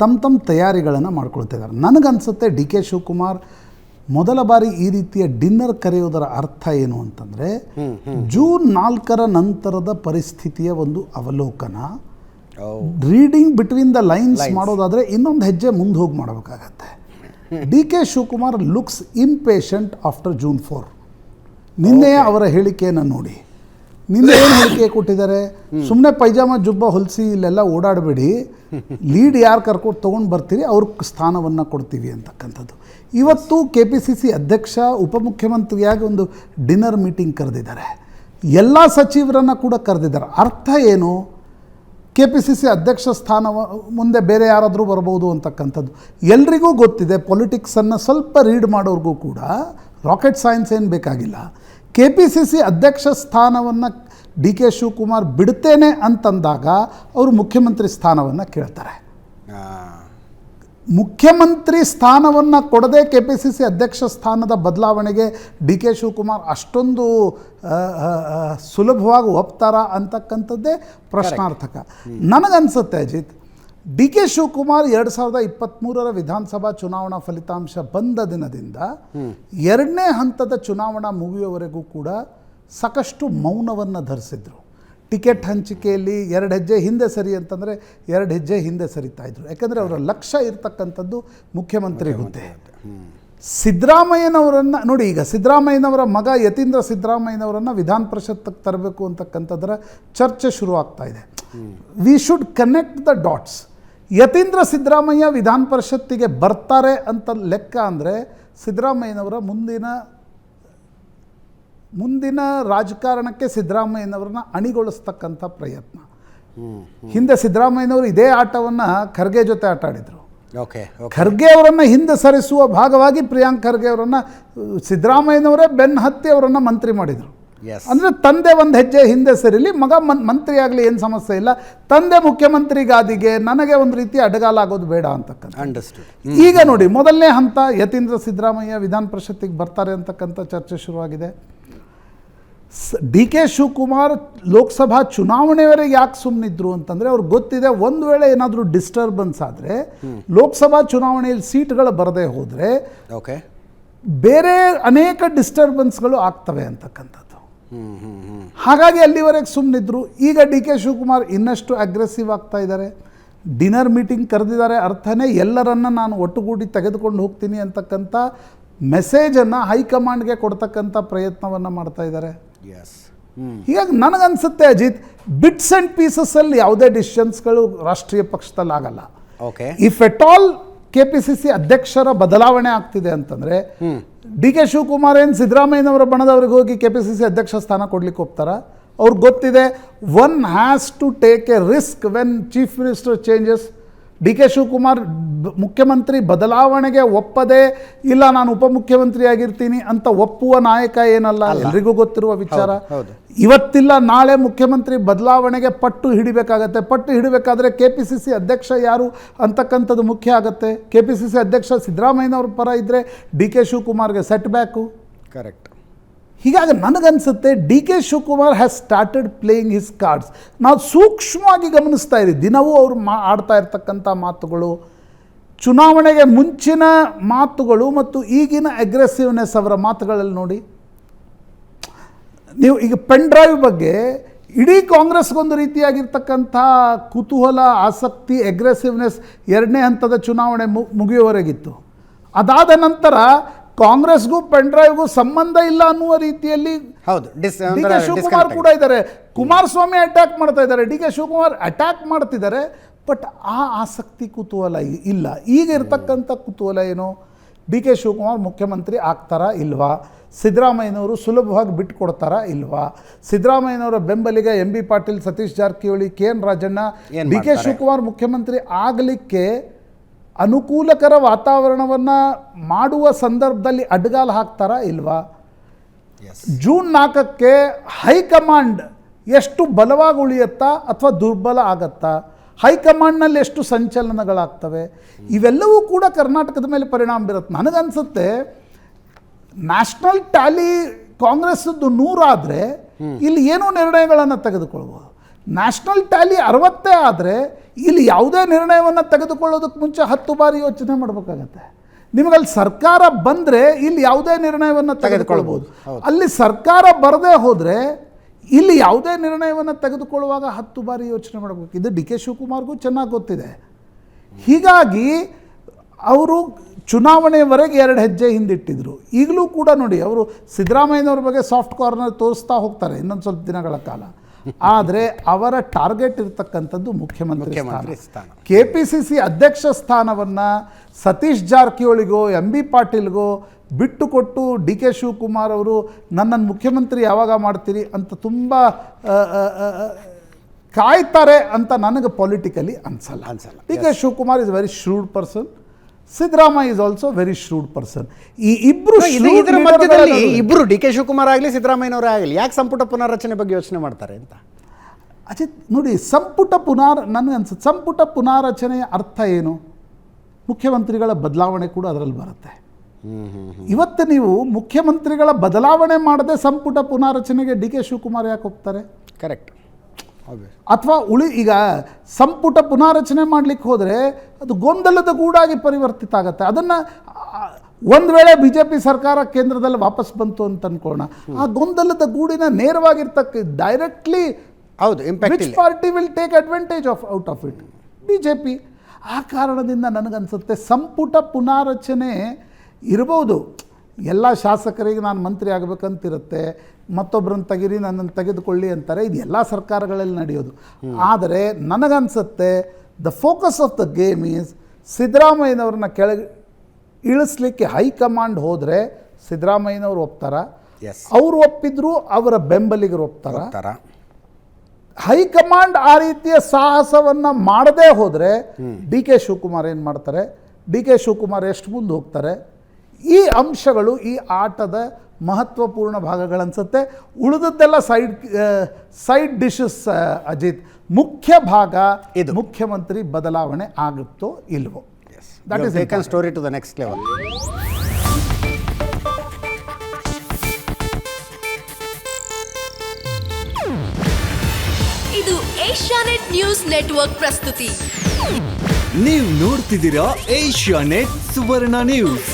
ತಮ್ಮ ತಮ್ಮ ತಯಾರಿಗಳನ್ನು ಮಾಡ್ಕೊಳ್ತಿದ್ದಾರೆ ನನಗನ್ಸುತ್ತೆ ಡಿ ಕೆ ಶಿವಕುಮಾರ್ ಮೊದಲ ಬಾರಿ ಈ ರೀತಿಯ ಡಿನ್ನರ್ ಕರೆಯೋದರ ಅರ್ಥ ಏನು ಅಂತಂದರೆ ಜೂನ್ ನಾಲ್ಕರ ನಂತರದ ಪರಿಸ್ಥಿತಿಯ ಒಂದು ಅವಲೋಕನ ರೀಡಿಂಗ್ ಬಿಟ್ವೀನ್ ದ ಲೈನ್ಸ್ ಮಾಡೋದಾದರೆ ಇನ್ನೊಂದು ಹೆಜ್ಜೆ ಮುಂದೆ ಹೋಗಿ ಮಾಡಬೇಕಾಗತ್ತೆ. D K Shivakumar looks impatient after June four. ನಿನ್ನೆಯ ಅವರ ಹೇಳಿಕೆಯನ್ನು ನೋಡಿ. ನಿನ್ನೆ ಏನು ಹೇಳಿಕೆ ಕೊಟ್ಟಿದ್ದಾರೆ? ಸುಮ್ಮನೆ ಪೈಜಾಮ ಜುಬ್ಬ ಹೊಲಿಸಿ ಇಲ್ಲೆಲ್ಲ ಓಡಾಡಬೇಡಿ. ಲೀಡ್ ಯಾರು ಕರ್ಕೊಂಡು ತೊಗೊಂಡು ಬರ್ತೀರಿ ಅವ್ರ ಸ್ಥಾನವನ್ನು ಕೊಡ್ತೀವಿ ಅಂತಕ್ಕಂಥದ್ದು. ಇವತ್ತು ಕೆ ಪಿ ಸಿ ಸಿ ಅಧ್ಯಕ್ಷ ಉಪಮುಖ್ಯಮಂತ್ರಿಯಾಗಿ ಒಂದು ಡಿನ್ನರ್ ಮೀಟಿಂಗ್ ಕರೆದಿದ್ದಾರೆ. ಎಲ್ಲ ಸಚಿವರನ್ನು ಕೂಡ ಕರೆದಿದ್ದಾರೆ. ಅರ್ಥ ಏನು? ಕೆ ಪಿ ಸಿ ಸಿ ಅಧ್ಯಕ್ಷ ಸ್ಥಾನ ಮುಂದೆ ಬೇರೆ ಯಾರಾದರೂ ಬರಬಹುದು ಅಂತಕ್ಕಂಥದ್ದು. ಎಲ್ರಿಗೂ ಗೊತ್ತಿದೆ ಪೊಲಿಟಿಕ್ಸನ್ನು ಸ್ವಲ್ಪ ರೀಡ್ ಮಾಡೋರಿಗೂ ಕೂಡ ರಾಕೆಟ್ ಸೈನ್ಸ್ ಏನು ಬೇಕಾಗಿಲ್ಲ. ಕೆ ಪಿ ಸಿ ಸಿ ಅಧ್ಯಕ್ಷ ಸ್ಥಾನವನ್ನು ಡಿ ಕೆ ಶಿವಕುಮಾರ್ ಬಿಡ್ತೇನೆ ಅಂತಂದಾಗ ಅವರು ಮುಖ್ಯಮಂತ್ರಿ ಸ್ಥಾನವನ್ನು ಕೇಳ್ತಾರೆ. ಮುಖ್ಯಮಂತ್ರಿ ಸ್ಥಾನವನ್ನು ಕೊಡದೆ ಕೆ ಪಿ ಸಿ ಸಿ ಅಧ್ಯಕ್ಷ ಸ್ಥಾನದ ಬದಲಾವಣೆಗೆ ಡಿ ಕೆ ಶಿವಕುಮಾರ್ ಅಷ್ಟೊಂದು ಸುಲಭವಾಗಿ ಒಪ್ತಾರ ಅಂತಕ್ಕಂಥದ್ದೇ ಪ್ರಶ್ನಾರ್ಥಕ. ನನಗನ್ಸುತ್ತೆ ಅಜಿತ್ ಡಿ ಕೆ ಶಿವಕುಮಾರ್ ಎರಡು ಸಾವಿರದ ಇಪ್ಪತ್ತ್ಮೂರರ ವಿಧಾನಸಭಾ ಚುನಾವಣಾ ಫಲಿತಾಂಶ ಬಂದ ದಿನದಿಂದ ಎರಡನೇ ಹಂತದ ಚುನಾವಣಾ ಮುಗಿಯುವವರೆಗೂ ಕೂಡ ಸಾಕಷ್ಟು ಮೌನವನ್ನು ಧರಿಸಿದ್ರು. ಟಿಕೆಟ್ ಹಂಚಿಕೆಯಲ್ಲಿ ಎರಡು ಹೆಜ್ಜೆ ಹಿಂದೆ ಸರಿ ಅಂತಂದರೆ ಎರಡು ಹೆಜ್ಜೆ ಹಿಂದೆ ಸರಿತಾ ಇದ್ರು. ಯಾಕಂದರೆ ಅವರ ಲಕ್ಷ್ಯ ಇರತಕ್ಕಂಥದ್ದು ಮುಖ್ಯಮಂತ್ರಿ ಹುದ್ದೆ. ಸಿದ್ದರಾಮಯ್ಯನವರನ್ನು ನೋಡಿ ಈಗ ಸಿದ್ದರಾಮಯ್ಯನವರ ಮಗ ಯತೀಂದ್ರ ಸಿದ್ದರಾಮಯ್ಯನವರನ್ನು ವಿಧಾನ ಪರಿಷತ್ತಕ್ಕೆ ತರಬೇಕು ಅಂತಕ್ಕಂಥದ್ರ ಚರ್ಚೆ ಶುರು ಆಗ್ತಾ ಇದೆ we should connect the dots Yathindra Siddaramaiah ವಿಧಾನ ಪರಿಷತ್ತಿಗೆ ಬರ್ತಾರೆ ಅಂತ ಲೆಕ್ಕ ಅಂದರೆ ಸಿದ್ದರಾಮಯ್ಯನವರ ಮುಂದಿನ ಮುಂದಿನ ರಾಜಕಾರಣಕ್ಕೆ ಸಿದ್ದರಾಮಯ್ಯನವ್ರನ್ನ ಅಣಿಗೊಳಿಸ್ತಕ್ಕಂಥ ಪ್ರಯತ್ನ. ಹಿಂದೆ ಸಿದ್ದರಾಮಯ್ಯನವರು ಇದೇ ಆಟವನ್ನು ಖರ್ಗೆ ಜೊತೆ ಆಟ ಆಡಿದರು. ಓಕೆ. ಖರ್ಗೆ ಅವರನ್ನು ಹಿಂದೆ ಸರಿಸುವ ಭಾಗವಾಗಿ ಪ್ರಿಯಾಂಕ್ ಖರ್ಗೆ ಅವರನ್ನು ಸಿದ್ದರಾಮಯ್ಯನವರೇ ಬೆನ್ನ ಹತ್ತಿ ಅವರನ್ನು ಮಂತ್ರಿ ಮಾಡಿದರು. ಅಂದರೆ ತಂದೆ ಒಂದು ಹೆಜ್ಜೆ ಹಿಂದೆ ಸರಿಲಿ ಮಗ ಮನ್ ಮಂತ್ರಿ ಆಗಲಿ ಏನು ಸಮಸ್ಯೆ ಇಲ್ಲ. ತಂದೆ ಮುಖ್ಯಮಂತ್ರಿ ಗಾದಿಗೆ ನನಗೆ ಒಂದು ರೀತಿ ಅಡಗಾಲ ಆಗೋದು ಬೇಡ ಅಂತಕ್ಕಂಥ. ಈಗ ನೋಡಿ ಮೊದಲನೇ ಹಂತ ಯತೀಂದ್ರ ಸಿದ್ದರಾಮಯ್ಯ ವಿಧಾನ ಪರಿಷತ್ತಿಗೆ ಬರ್ತಾರೆ ಅಂತಕ್ಕಂಥ ಚರ್ಚೆ ಶುರುವಾಗಿದೆ. ಡಿ ಕೆ ಶಿವಕುಮಾರ್ ಲೋಕಸಭಾ ಚುನಾವಣೆವರೆಗೆ ಯಾಕೆ ಸುಮ್ಮನಿದ್ರು ಅಂತಂದರೆ ಅವ್ರಿಗೆ ಗೊತ್ತಿದೆ ಒಂದು ವೇಳೆ ಏನಾದರೂ ಡಿಸ್ಟರ್ಬೆನ್ಸ್ ಆದರೆ ಲೋಕಸಭಾ ಚುನಾವಣೆಯಲ್ಲಿ ಸೀಟ್ಗಳು ಬರದೇ ಹೋದರೆ ಓಕೆ ಬೇರೆ ಅನೇಕ ಡಿಸ್ಟರ್ಬೆನ್ಸ್ಗಳು ಆಗ್ತವೆ ಅಂತಕ್ಕಂಥದ್ದು. ಹಾಗಾಗಿ ಅಲ್ಲಿವರೆಗೆ ಸುಮ್ಮನಿದ್ರು ಈಗ ಡಿ ಕೆ ಶಿವಕುಮಾರ್ ಇನ್ನಷ್ಟು ಅಗ್ರೆಸಿವ್ ಆಗ್ತಾ ಇದ್ದಾರೆ. ಡಿನ್ನರ್ ಮೀಟಿಂಗ್ ಕರೆದಿದ್ದಾರೆ. ಅರ್ಥನೇ ಎಲ್ಲರನ್ನ ನಾನು ಒಟ್ಟುಗೂಡಿ ತೆಗೆದುಕೊಂಡು ಹೋಗ್ತೀನಿ ಅಂತಕ್ಕಂಥ ಮೆಸೇಜನ್ನು ಹೈಕಮಾಂಡ್ಗೆ ಕೊಡ್ತಕ್ಕಂಥ ಪ್ರಯತ್ನವನ್ನು ಮಾಡ್ತಾ ಇದ್ದಾರೆ. ಎಸ್ ಹೀಗಾಗಿ ನನಗನ್ಸುತ್ತೆ ಅಜಿತ್ ಬಿಟ್ಸ್ ಆ್ಯಂಡ್ ಪೀಸಸ್ಸಲ್ಲಿ ಯಾವುದೇ ಡಿಸಿಷನ್ಸ್ಗಳು ರಾಷ್ಟ್ರೀಯ ಪಕ್ಷದಲ್ಲಿ ಆಗಲ್ಲ. Okay if at all K P C C ಅಧ್ಯಕ್ಷರ ಬದಲಾವಣೆ ಆಗ್ತಿದೆ ಅಂತಂದರೆ ಡಿ ಕೆ ಶಿವಕುಮಾರ್ ಏನು ಸಿದ್ದರಾಮಯ್ಯನವರ ಬಣದವ್ರಿಗೆ ಹೋಗಿ ಕೆ ಪಿ ಸಿ ಸಿ ಅಧ್ಯಕ್ಷ ಸ್ಥಾನ ಕೊಡ್ಲಿಕ್ಕೆ ಹೋಗ್ತಾರ? ಅವ್ರಿಗೆ ಗೊತ್ತಿದೆ one has to take a risk when chief minister changes D K Shivakumar ಮುಖ್ಯಮಂತ್ರಿ ಬದಲಾವಣೆಗೆ ಒಪ್ಪದೆ ಇಲ್ಲ ನಾನು ಉಪಮುಖ್ಯಮಂತ್ರಿ ಆಗಿರ್ತೀನಿ ಅಂತ ಒಪ್ಪುವ ನಾಯಕ ಏನಲ್ಲ? ಎಲ್ರಿಗೂ ಗೊತ್ತಿರುವ ವಿಚಾರ. ಇವತ್ತಿಲ್ಲ ನಾಳೆ ಮುಖ್ಯಮಂತ್ರಿ ಬದಲಾವಣೆಗೆ ಪಟ್ಟು ಹಿಡಿಬೇಕಾಗತ್ತೆ. ಪಟ್ಟು ಹಿಡಿಬೇಕಾದ್ರೆ ಕೆ ಪಿ ಸಿ ಸಿ ಅಧ್ಯಕ್ಷ ಯಾರು ಅಂತಕ್ಕಂಥದ್ದು ಮುಖ್ಯ ಆಗುತ್ತೆ. ಕೆ ಪಿ ಸಿ ಸಿ ಅಧ್ಯಕ್ಷ ಸಿದ್ದರಾಮಯ್ಯನವ್ರ ಪರ ಇದ್ದರೆ ಡಿ ಕೆ ಶಿವಕುಮಾರ್ಗೆ ಸೆಟ್ ಬ್ಯಾಕು ಕರೆಕ್ಟ್ ಹೀಗಾಗಿ ನನಗನ್ಸುತ್ತೆ D K Shivakumar has started playing his cards ನಾವು ಸೂಕ್ಷ್ಮವಾಗಿ ಗಮನಿಸ್ತಾ ಇದ್ದೀವಿ. ದಿನವೂ ಅವರು ಮಾ, ಆಡ್ತಾ ಇರ್ತಕ್ಕಂಥ ಮಾತುಗಳು, ಚುನಾವಣೆಗೆ ಮುಂಚಿನ ಮಾತುಗಳು ಮತ್ತು ಈಗಿನ ಅಗ್ರೆಸಿವ್ನೆಸ್ ಅವರ ಮಾತುಗಳಲ್ಲಿ ನೋಡಿ. ನೀವು ಈಗ ಪೆನ್ ಡ್ರೈವ್ ಬಗ್ಗೆ ಇಡೀ ಕಾಂಗ್ರೆಸ್ಗೊಂದು ರೀತಿಯಾಗಿರ್ತಕ್ಕಂಥ ಕುತೂಹಲ, ಆಸಕ್ತಿ ಅಗ್ರೆಸಿವ್ನೆಸ್ ಎರಡನೇ ಹಂತದ ಚುನಾವಣೆ ಮುಗಿಯುವವರೆಗಿತ್ತು. ಅದಾದ ನಂತರ ಕಾಂಗ್ರೆಸ್ಗೂ ಪೆನ್ ಡ್ರೈವ್ಗೂ ಸಂಬಂಧ ಇಲ್ಲ ಅನ್ನುವ ರೀತಿಯಲ್ಲಿ ಹೌದು ಡಿ ಕೆ ಶಿವಕುಮಾರ್ ಕೂಡ ಇದ್ದಾರೆ. ಕುಮಾರಸ್ವಾಮಿ ಅಟ್ಯಾಕ್ ಮಾಡ್ತಾ ಇದ್ದಾರೆ. ಡಿ ಕೆ ಶಿವಕುಮಾರ್ ಅಟ್ಯಾಕ್ ಮಾಡ್ತಿದ್ದಾರೆ. ಬಟ್ ಆ ಆಸಕ್ತಿ ಕುತೂಹಲ ಇಲ್ಲ. ಈಗ ಇರ್ತಕ್ಕಂಥ ಕುತೂಹಲ ಏನು? ಡಿ ಕೆ ಶಿವಕುಮಾರ್ ಮುಖ್ಯಮಂತ್ರಿ ಆಗ್ತಾರಾ ಇಲ್ವಾ? ಸಿದ್ದರಾಮಯ್ಯನವರು ಸುಲಭವಾಗಿ ಬಿಟ್ಕೊಡ್ತಾರಾ ಇಲ್ವಾ? ಸಿದ್ದರಾಮಯ್ಯನವರ ಬೆಂಬಲಿಗ M B Patil Satish Jarkiholi K N Rajanna D K? Shivakumar ಮುಖ್ಯಮಂತ್ರಿ ಆಗಲಿಕ್ಕೆ ಅನುಕೂಲಕರ ವಾತಾವರಣವನ್ನು ಮಾಡುವ ಸಂದರ್ಭದಲ್ಲಿ ಅಡ್ಗಾಲು ಹಾಕ್ತಾರಾ ಇಲ್ವಾ? ಜೂನ್ ನಾಲ್ಕಕ್ಕೆ ಹೈಕಮಾಂಡ್ ಎಷ್ಟು ಬಲವಾಗಿ ಉಳಿಯುತ್ತಾ ಅಥವಾ ದುರ್ಬಲ ಆಗತ್ತಾ? ಹೈಕಮಾಂಡ್ನಲ್ಲಿ ಎಷ್ಟು ಸಂಚಲನಗಳಾಗ್ತವೆ? ಇವೆಲ್ಲವೂ ಕೂಡ ಕರ್ನಾಟಕದ ಮೇಲೆ ಪರಿಣಾಮ ಬೀರುತ್ತೆ. ನನಗನ್ಸುತ್ತೆ ನ್ಯಾಷನಲ್ ಟ್ಯಾಲಿ ಕಾಂಗ್ರೆಸ್ದು ನೂರಾದರೆ ಇಲ್ಲಿ ಏನೋ ನಿರ್ಣಯಗಳನ್ನು ತೆಗೆದುಕೊಳ್ಬೋದು ನ್ಯಾಷನಲ್ ಟ್ಯಾಲಿ ಅರವತ್ತೇ ಆದರೆ ಇಲ್ಲಿ ಯಾವುದೇ ನಿರ್ಣಯವನ್ನು ತೆಗೆದುಕೊಳ್ಳೋದಕ್ಕೆ ಮುಂಚೆ ಹತ್ತು ಬಾರಿ ಯೋಚನೆ ಮಾಡಬೇಕಾಗತ್ತೆ. ನಿಮಗಲ್ಲಿ ಸರ್ಕಾರ ಬಂದರೆ ಇಲ್ಲಿ ಯಾವುದೇ ನಿರ್ಣಯವನ್ನು ತೆಗೆದುಕೊಳ್ಬೋದು. ಅಲ್ಲಿ ಸರ್ಕಾರ ಬರದೇ ಹೋದರೆ ಇಲ್ಲಿ ಯಾವುದೇ ನಿರ್ಣಯವನ್ನು ತೆಗೆದುಕೊಳ್ಳುವಾಗ ಹತ್ತು ಬಾರಿ ಯೋಚನೆ ಮಾಡಬೇಕು. ಇದು ಡಿ ಕೆ ಶಿವಕುಮಾರ್ಗೂ ಚೆನ್ನಾಗಿ ಗೊತ್ತಿದೆ. ಹೀಗಾಗಿ ಅವರು ಚುನಾವಣೆಯವರೆಗೆ ಎರಡು ಹೆಜ್ಜೆ ಹಿಂದಿಟ್ಟಿದ್ರು. ಈಗಲೂ ಕೂಡ ನೋಡಿ ಅವರು ಸಿದ್ದರಾಮಯ್ಯನವ್ರ ಬಗ್ಗೆ ಸಾಫ್ಟ್ ಕಾರ್ನರ್ ತೋರಿಸ್ತಾ ಹೋಗ್ತಾರೆ ಇನ್ನೊಂದು ಸ್ವಲ್ಪ ದಿನಗಳ ಕಾಲ. ಆದರೆ ಅವರ ಟಾರ್ಗೆಟ್ ಇರತಕ್ಕಂಥದ್ದು ಮುಖ್ಯಮಂತ್ರಿ ಸ್ಥಾನ. ಕೆ ಪಿ ಸಿ ಸಿ ಅಧ್ಯಕ್ಷ ಸ್ಥಾನವನ್ನು ಸತೀಶ್ ಜಾರಕಿಹೊಳಿಗೋ ಎಂ ಬಿ ಪಾಟೀಲ್ಗೋ ಬಿಟ್ಟು ಕೊಟ್ಟು ಡಿ ಕೆ ಶಿವಕುಮಾರ್ ಅವರು ನನ್ನನ್ನು ಮುಖ್ಯಮಂತ್ರಿ ಯಾವಾಗ ಮಾಡ್ತೀರಿ? ಅಂತ ತುಂಬ ಕಾಯ್ತಾರೆ ಅಂತ ನನಗೆ ಪೊಲಿಟಿಕಲಿ ಅನ್ಸಲ್ಲ. ಅನ್ಸಲ್ಲ. D K Shivakumar is very shrewd person Siddaramaiah is also very shrewd person ಈ ಇಬ್ರು ಇದು ಇದರ ಮಧ್ಯದಲ್ಲಿ ಇಬ್ಬರು ಡಿ ಕೆ ಶಿವಕುಮಾರ್ ಆಗಲಿ ಸಿದ್ದರಾಮಯ್ಯನವರೇ ಆಗಲಿ ಯಾಕೆ ಸಂಪುಟ ಪುನಾರಚನೆ ಬಗ್ಗೆ ಯೋಚನೆ ಮಾಡ್ತಾರೆ ಅಂತ? ಅಜಿತ್ ನೋಡಿ ಸಂಪುಟ ಪುನಾರ್ ನನಗೆ ಅನ್ಸುತ್ತೆ ಸಂಪುಟ ಪುನಾರಚನೆಯ ಅರ್ಥ ಏನು? ಮುಖ್ಯಮಂತ್ರಿಗಳ ಬದಲಾವಣೆ ಕೂಡ ಅದರಲ್ಲಿ ಬರುತ್ತೆ. ಇವತ್ತು ನೀವು ಮುಖ್ಯಮಂತ್ರಿಗಳ ಬದಲಾವಣೆ ಮಾಡದೆ ಸಂಪುಟ ಪುನಾರಚನೆಗೆ ಡಿ ಕೆ ಶಿವಕುಮಾರ್ ಯಾಕೆ ಹೋಗ್ತಾರೆ? ಕರೆಕ್ಟ್ ಅಥವಾ ಉಳಿ ಈಗ ಸಂಪುಟ ಪುನಾರಚನೆ ಮಾಡಲಿಕ್ಕೆ ಹೋದರೆ ಅದು ಗೊಂದಲದ ಗೂಡಾಗಿ ಪರಿವರ್ತಿತ ಆಗುತ್ತೆ. ಅದನ್ನು ಒಂದು ವೇಳೆ ಬಿ ಜೆ ಪಿ ಸರ್ಕಾರ ಕೇಂದ್ರದಲ್ಲಿ ವಾಪಸ್ ಬಂತು ಅಂತ ಅನ್ಕೋಣ ಆ ಗೊಂದಲದ ಗೂಡಿನ ನೇರವಾಗಿರ್ತಕ್ಕ ಡೈರೆಕ್ಟ್ಲಿ ಹೌದು impact party will take advantage of out of it B J P ಆ ಕಾರಣದಿಂದ ನನಗನ್ಸುತ್ತೆ ಸಂಪುಟ ಪುನಾರಚನೆ ಇರ್ಬೋದು. ಎಲ್ಲ ಶಾಸಕರಿಗೆ ನಾನು ಮಂತ್ರಿ ಆಗಬೇಕಂತಿರುತ್ತೆ. ಮತ್ತೊಬ್ಬರನ್ನ ತೆಗಿರಿ ನನ್ನನ್ನು ತೆಗೆದುಕೊಳ್ಳಿ ಅಂತಾರೆ. ಇದು ಎಲ್ಲ ಸರ್ಕಾರಗಳಲ್ಲಿ ನಡೆಯೋದು. ಆದರೆ ನನಗನ್ಸುತ್ತೆ the focus of the game is ಸಿದ್ದರಾಮಯ್ಯನವ್ರನ್ನ ಕೆಳಗೆ ಇಳಿಸ್ಲಿಕ್ಕೆ ಹೈಕಮಾಂಡ್ ಹೋದರೆ ಸಿದ್ದರಾಮಯ್ಯನವ್ರು ಒಪ್ತಾರ? ಅವರು ಒಪ್ಪಿದ್ರು ಅವರ ಬೆಂಬಲಿಗರು ಒಪ್ತಾರ? ಹೈಕಮಾಂಡ್ ಆ ರೀತಿಯ ಸಾಹಸವನ್ನು ಮಾಡದೇ ಹೋದರೆ ಡಿ ಕೆ ಶಿವಕುಮಾರ್ ಏನು ಮಾಡ್ತಾರೆ? ಡಿ ಕೆ ಶಿವಕುಮಾರ್ ಎಷ್ಟು ಮುಂದೆ ಹೋಗ್ತಾರೆ? ಈ ಅಂಶಗಳು ಈ ಆಟದ ಮಹತ್ವಪೂರ್ಣ ಭಾಗಗಳನ್ಸುತ್ತೆ. ಉಳಿದದ್ದೆಲ್ಲ ಸೈಡ್ ಸೈಡ್ ಡಿಶಸ್ ಅಜಿತ್. ಮುಖ್ಯ ಭಾಗ ಇದು. ಮುಖ್ಯಮಂತ್ರಿ ಬದಲಾವಣೆ ಆಗುತ್ತೋ ಇಲ್ವೋ? That is can story to the next level ಇದು ಏಷ್ಯಾನೆಟ್ ನ್ಯೂಸ್ ನೆಟ್ವರ್ಕ್ ಪ್ರಸ್ತುತಿ. ನೀವು ನೋಡ್ತಿದ್ದೀರಾ ಏಷ್ಯಾ ನೆಟ್ ಸುವರ್ಣ ನ್ಯೂಸ್.